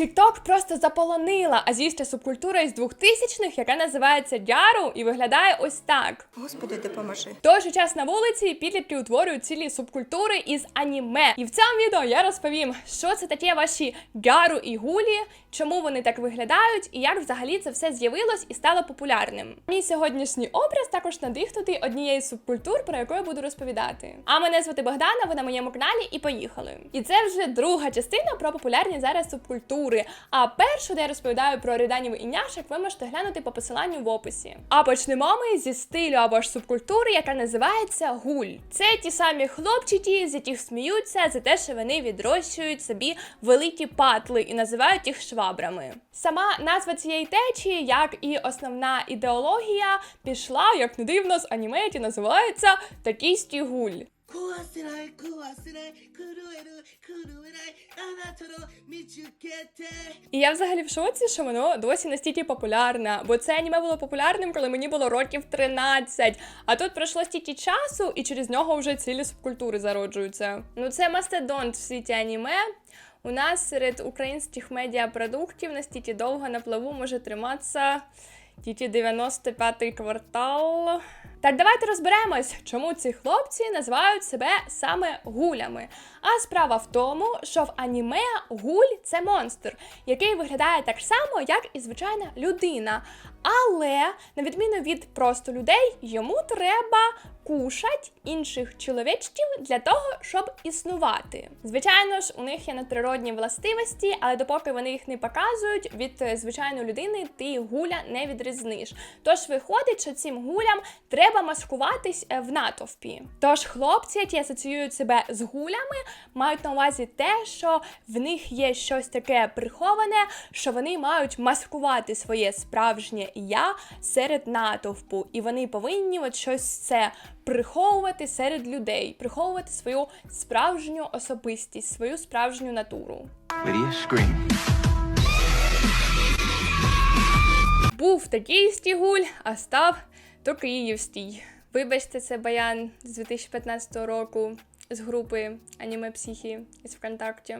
TikTok просто заполонила азійська субкультура із 2000-х, яка називається дяру і виглядає ось так. Господи, допоможи. Той же час на вулиці підлітки утворюють цілі субкультури із аніме. І в цьому відео я розповім, що це таке ваші гяру і гулі, чому вони так виглядають, і як взагалі це все з'явилось і стало популярним. Мій сьогоднішній образ також надихнутий однією з субкультур, про яку я буду розповідати. А мене звати Богдана, ви на моєму каналі, і поїхали. І це вже друга частина про популярні зараз субкультури. А першу, де я розповідаю про риданів і няшок, ви можете глянути по посиланню в описі. А почнемо ми зі стилю або ж субкультури, яка називається гуль. Це ті самі хлопчики, з яких сміються за те, що вони відрощують собі великі патли і називають їх швабрами. Сама назва цієї течії, як і основна ідеологія, пішла, як не дивно, з аніме, яке називається Такісті гуль. 壊せない壊せない狂える狂えないあなたの見つけて І я взагалі в шоці, що воно досі настільки популярне, бо це аніме було популярним, коли мені було років 13. А тут пройшло стільки часу, і через нього вже цілі субкультури зароджуються. Ну це мастодонт в світі аніме. У нас серед українських медіапродуктів настільки довго на плаву може триматися тільки 95-й квартал. Так, давайте розберемось, чому ці хлопці називають себе саме гулями. А справа в тому, що в аніме гуль це монстр, який виглядає так само, як і звичайна людина. Але, на відміну від просто людей, йому треба кушать інших чоловічків для того, щоб існувати. Звичайно ж, у них є надприродні властивості, але допоки вони їх не показують, від е, звичайної людини ти гуля не відрізниш. Тож виходить, що цим гулям треба маскуватись е, в натовпі. Тож хлопці, які асоціюють себе з гулями, мають на увазі те, що в них є щось таке приховане, що вони мають маскувати своє справжнє я серед натовпу, і вони повинні от щось це приховувати серед людей, приховувати свою справжню особистість, свою справжню натуру. Був такий стігуль, а став то Київстій. Вибачте, це баян з 2015 року з групи Аніме Психі із ВКонтакті.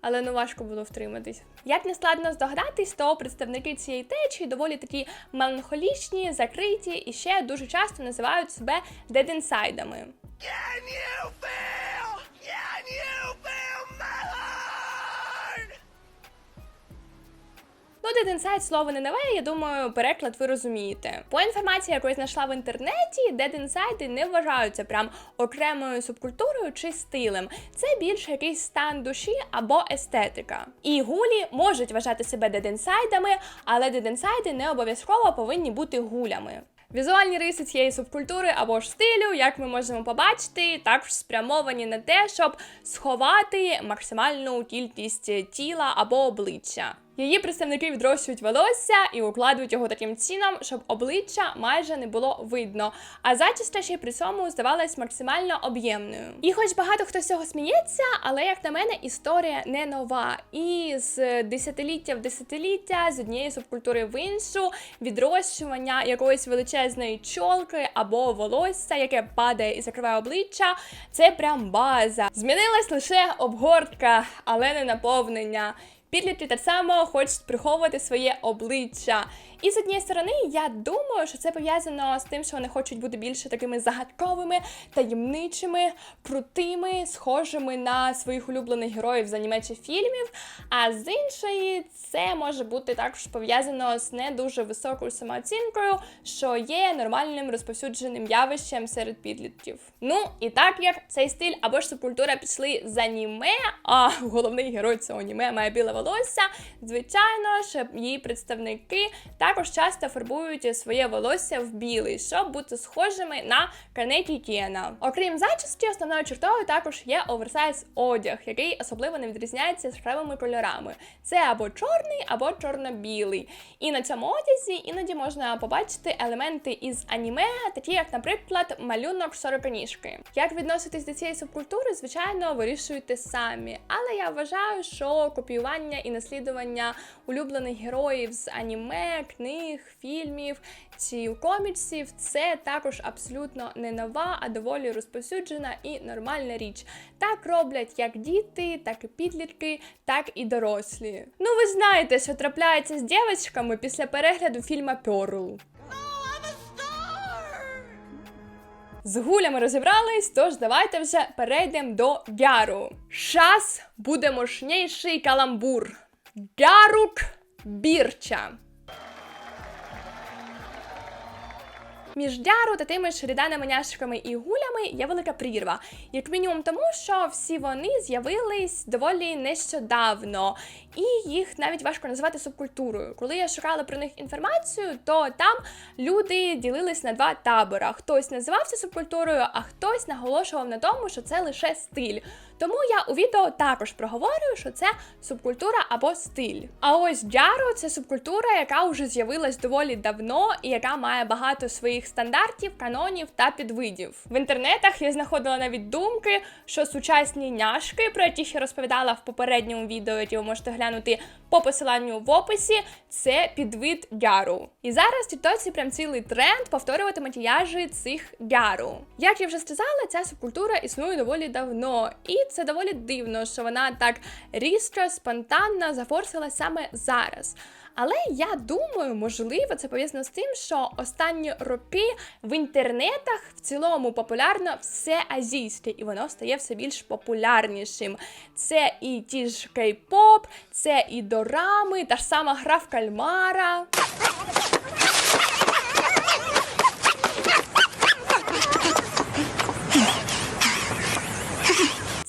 Але ну важко було втриматись. Як не складно здогадатись, то представники цієї течії доволі такі меланхолічні, закриті і ще дуже часто називають себе дедінсайдами. Can you feel Can you feel Ну, Dead Inside слово не нове, я думаю, переклад ви розумієте. По інформації, яку я знайшла в інтернеті, Inside не вважаються прям окремою субкультурою чи стилем. Це більше якийсь стан душі або естетика. І гулі можуть вважати себе Inside-ами, але Inside не обов'язково повинні бути гулями. Візуальні риси цієї субкультури або ж стилю, як ми можемо побачити, також спрямовані на те, щоб сховати максимальну кількість тіла або обличчя. Її представники відрощують волосся і укладують його таким чином, щоб обличчя майже не було видно, а зачіска ще при цьому здавалась максимально об'ємною. І хоч багато хто з цього сміється, але як на мене, історія не нова. І з десятиліття в десятиліття, з однієї субкультури в іншу, відрощування якоїсь величезної чолки або волосся, яке падає і закриває обличчя, це прям база. Змінилась лише обгортка, але не наповнення. Підлітки так само хочуть приховувати своє обличчя. І з однієї сторони, я думаю, що це пов'язано з тим, що вони хочуть бути більше такими загадковими, таємничими, крутими, схожими на своїх улюблених героїв з аніме чи фільмів. А з іншої, це може бути також пов'язано з не дуже високою самооцінкою, що є нормальним розповсюдженим явищем серед підлітків. Ну і так як цей стиль або ж субкультура пішли з аніме, а головний герой цього аніме має біле волосся, звичайно ж, її представники також часто фарбують своє волосся в білий, щоб бути схожими на Канекі Кіена. Окрім зачіски, основною чертою також є оверсайз одяг, який особливо не відрізняється яскравими кольорами. Це або чорний, або чорно-білий. І на цьому одязі іноді можна побачити елементи із аніме, такі як, наприклад, малюнок сороконіжки. Як відноситись до цієї субкультури, звичайно, вирішуєте самі. Але я вважаю, що копіювання і наслідування улюблених героїв з аніме, книг, фільмів чи коміксів це також абсолютно не нова, а доволі розповсюджена і нормальна річ. Так роблять як діти, так і підлітки, так і дорослі. Ну, ви знаєте, що трапляється з дівчатками після перегляду фільма Перл. З гулями розібрались, тож давайте вже перейдемо до гяру. Щас буде мощніший каламбур. Гярук бірча. Між дяру та тими ж няшками і гулями є велика прірва. Як мінімум тому, що всі вони з'явились доволі нещодавно, і їх навіть важко називати субкультурою. Коли я шукала про них інформацію, то там люди ділились на два табора. Хтось називався субкультурою, а хтось наголошував на тому, що це лише стиль. Тому я у відео також проговорюю, що це субкультура або стиль. А ось джаро це субкультура, яка вже з'явилась доволі давно і яка має багато своїх стандартів, канонів та підвидів. В інтернетах я знаходила навіть думки, що сучасні няшки, про які ще розповідала в попередньому відео, які ви можете глянути по посиланню в описі, це підвид гяру. І зараз тіктоці прям цілий тренд повторювати макіяжі цих гяру. Як я вже сказала, ця субкультура існує доволі давно, і це доволі дивно, що вона так різко, спонтанно зафорсила саме зараз. Але я думаю, можливо, це пов'язано з тим, що останні роки в інтернетах в цілому популярно все азійське, і воно стає все більш популярнішим. Це і ті ж кей-поп, це і дорами, та ж сама гра в кальмара.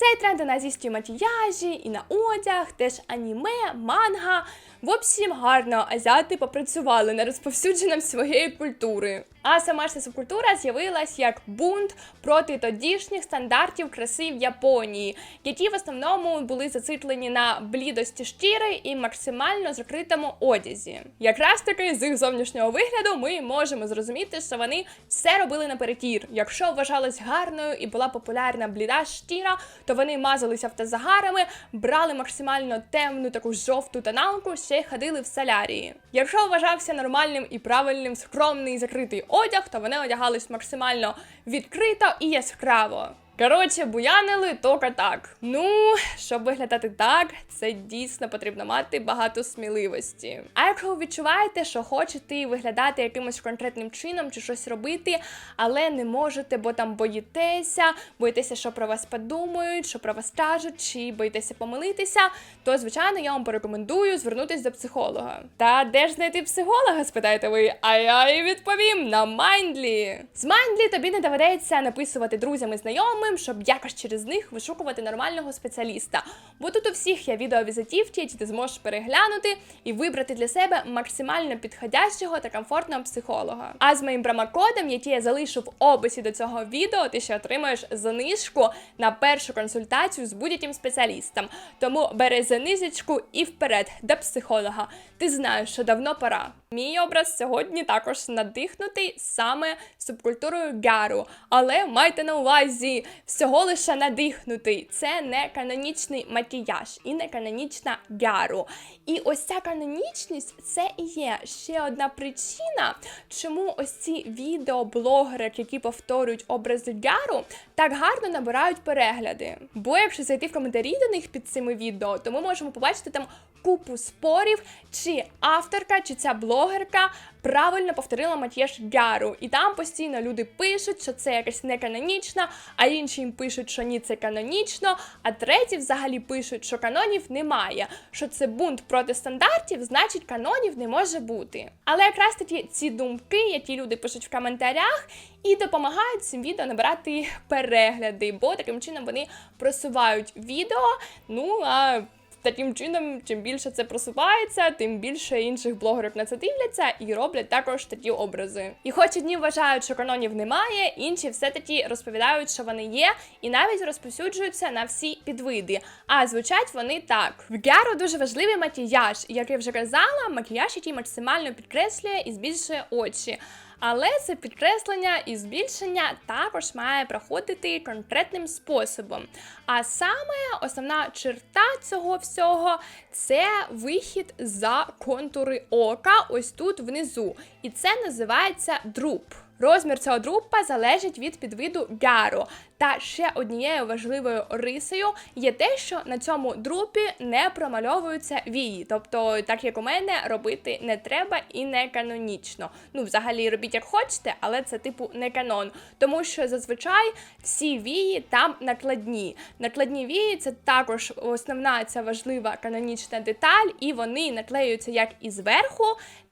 Це і тренди на азійські макіяжі, і на одяг, теж аніме, манга. В общем, гарно азіати попрацювали над розповсюдженням своєї культури. А сама ж субкультура з'явилась як бунт проти тодішніх стандартів краси в Японії, які в основному були зациклені на блідості шкіри і максимально закритому одязі. Якраз таки з їх зовнішнього вигляду ми можемо зрозуміти, що вони все робили наперекір. Якщо вважалась гарною і була популярна бліда шкіра, то вони мазалися автозагарами, брали максимально темну таку жовту тоналку, ще й ходили в солярії. Якщо вважався нормальним і правильним скромний закритий одяг, то вони одягались максимально відкрито і яскраво. Коротше, буянили тільки так. Ну, щоб виглядати так, це дійсно потрібно мати багато сміливості. А якщо ви відчуваєте, що хочете виглядати якимось конкретним чином чи щось робити, але не можете, бо там боїтеся, боїтеся, що про вас подумають, що про вас кажуть, чи боїтеся помилитися, то звичайно я вам порекомендую звернутися до психолога. Та де ж знайти психолога? спитаєте ви? А я і відповім на Майндлі. З Майндлі тобі не доведеться написувати друзям і знайомим, щоб якось через них вишукувати нормального спеціаліста. Бо тут у всіх є відеовізитівки, які ти зможеш переглянути і вибрати для себе максимально підходящого та комфортного психолога. А з моїм промокодом, який я залишу в описі до цього відео, ти ще отримаєш знижку на першу консультацію з будь-яким спеціалістом. Тому бери знижечку і вперед до психолога. Ти знаєш, що давно пора. Мій образ сьогодні також надихнутий саме субкультурою гару, але майте на увазі всього лише надихнутий. Це не канонічний макіяж і не канонічна гару. І ось ця канонічність це і є ще одна причина, чому ось ці відеоблогери, які повторюють образи гару, так гарно набирають перегляди. Бо якщо зайти в коментарі до них під цими відео, то ми можемо побачити там купу спорів, чи авторка, чи ця блогерка правильно повторила макіяж Гару. І там постійно люди пишуть, що це якась не канонічна, а інші їм пишуть, що ні, це канонічно, а треті взагалі пишуть, що канонів немає, що це бунт проти стандартів, значить канонів не може бути. Але якраз такі ці думки, які люди пишуть в коментарях, і допомагають цим відео набирати перегляди, бо таким чином вони просувають відео. Ну а Таким чином, чим більше це просувається, тим більше інших блогерів на це дивляться і роблять також такі образи. І хоч одні вважають, що канонів немає, інші все-таки розповідають, що вони є, і навіть розповсюджуються на всі підвиди. А звучать вони так: в Гяру дуже важливий макіяж, як я вже казала, макіяж, який максимально підкреслює і збільшує очі. Але це підкреслення і збільшення також має проходити конкретним способом. А саме основна черта цього всього це вихід за контури ока, ось тут внизу. І це називається друп. Розмір цього друпа залежить від підвиду гару. Та ще однією важливою рисою є те, що на цьому друпі не промальовуються вії. Тобто, так як у мене, робити не треба і не канонічно. Ну, взагалі, робіть як хочете, але це типу не канон. Тому що зазвичай всі вії там накладні. Накладні вії це також основна ця важлива канонічна деталь, і вони наклеюються як і зверху,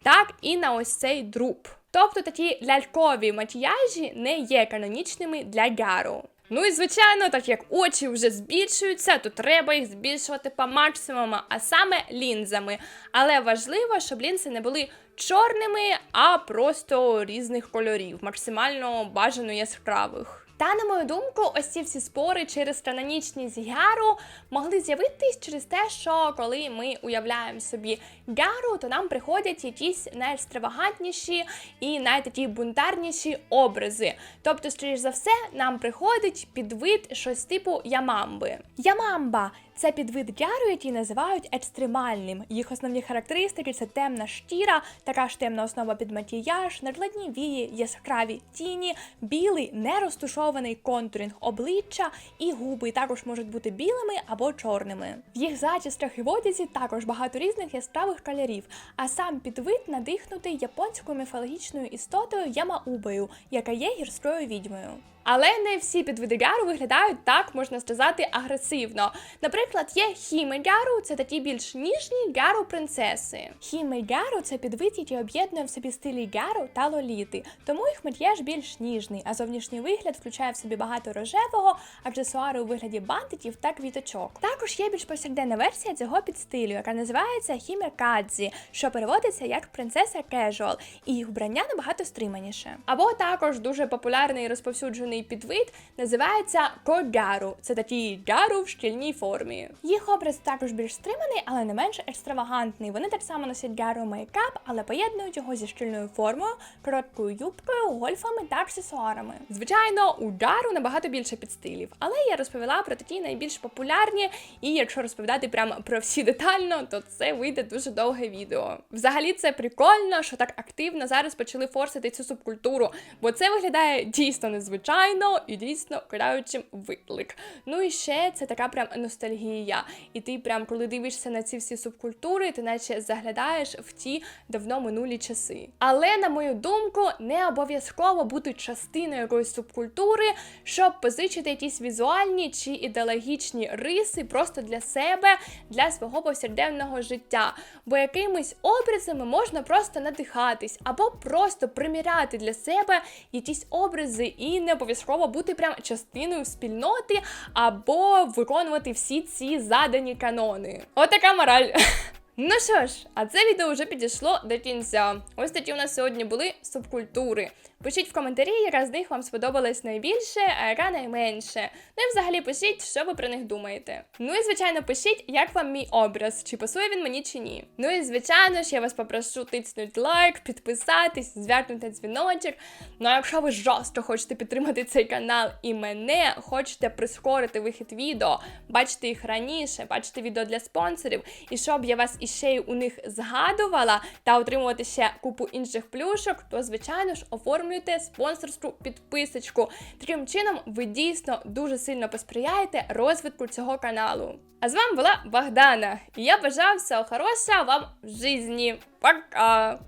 так і на ось цей друп. Тобто такі лялькові макіяжі не є канонічними для гару. Ну і звичайно, так як очі вже збільшуються, то треба їх збільшувати по максимуму, а саме лінзами. Але важливо, щоб лінзи не були чорними, а просто різних кольорів, максимально бажано яскравих. Та, на мою думку, ось ці всі спори через канонічність Гяру могли з'явитись через те, що коли ми уявляємо собі Гяру, то нам приходять якісь найекстравагантніші і найтакі бунтарніші образи. Тобто, скоріш за все, нам приходить підвид щось типу ямамби. Ямамба це підвид який називають екстремальним. Їх основні характеристики це темна шкіра, така ж темна основа під макіяж, накладні вії, яскраві тіні, білий нерозтушований контуринг обличчя і губи також можуть бути білими або чорними. В їх зачістках і в одязі також багато різних яскравих кольорів, а сам підвид надихнутий японською міфологічною істотою Ямаубою, яка є гірською відьмою. Але не всі підвиди гару виглядають так, можна сказати, агресивно. Наприклад, є хіме гару, це такі більш ніжні гару принцеси. Хіме гару це підвид, який об'єднує в собі стилі гару та лоліти, тому їх макіяж більш ніжний, а зовнішній вигляд включає в собі багато рожевого, аксесуари у вигляді бантиків та квіточок. Також є більш повсякденна версія цього підстилю, яка називається хіме кадзі, що переводиться як принцеса кежуал, і їх вбрання набагато стриманіше. Або також дуже популярний і розповсюджений підвид називається когару. Це такий гару в шкільній формі. Їх образ також більш стриманий, але не менш екстравагантний. Вони так само носять гару мейкап, але поєднують його зі шкільною формою, короткою юбкою, гольфами та аксесуарами. Звичайно, у гару набагато більше підстилів, але я розповіла про такі найбільш популярні, і якщо розповідати прямо про всі детально, то це вийде дуже довге відео. Взагалі, це прикольно, що так активно зараз почали форсити цю субкультуру, бо це виглядає дійсно незвичайно і дійсно кидаючим виклик. Ну і ще це така прям ностальгія. І ти прям коли дивишся на ці всі субкультури, ти наче заглядаєш в ті давно минулі часи. Але на мою думку, не обов'язково бути частиною якоїсь субкультури, щоб позичити якісь візуальні чи ідеологічні риси просто для себе, для свого повсякденного життя. Бо якимись образами можна просто надихатись або просто приміряти для себе якісь образи і не обов'язково бути прям частиною спільноти або виконувати всі ці задані канони. Отака мораль. Ну що ж, а це відео вже підійшло до кінця. Ось такі у нас сьогодні були субкультури. Пишіть в коментарі, яка з них вам сподобалась найбільше, а яка найменше. Ну і взагалі пишіть, що ви про них думаєте. Ну і звичайно, пишіть, як вам мій образ, чи пасує він мені чи ні. Ну і звичайно ж, я вас попрошу тиснути лайк, підписатись, звякнути дзвіночок. Ну а якщо ви жорстко хочете підтримати цей канал і мене, хочете прискорити вихід відео, бачити їх раніше, бачити відео для спонсорів, і щоб я вас іще й у них згадувала та отримувати ще купу інших плюшок, то звичайно ж оформлюйте спонсорську підписочку. Таким чином, ви дійсно дуже сильно посприяєте розвитку цього каналу. А з вами була Богдана, і я бажаю всього хорошого вам в житті. Пока!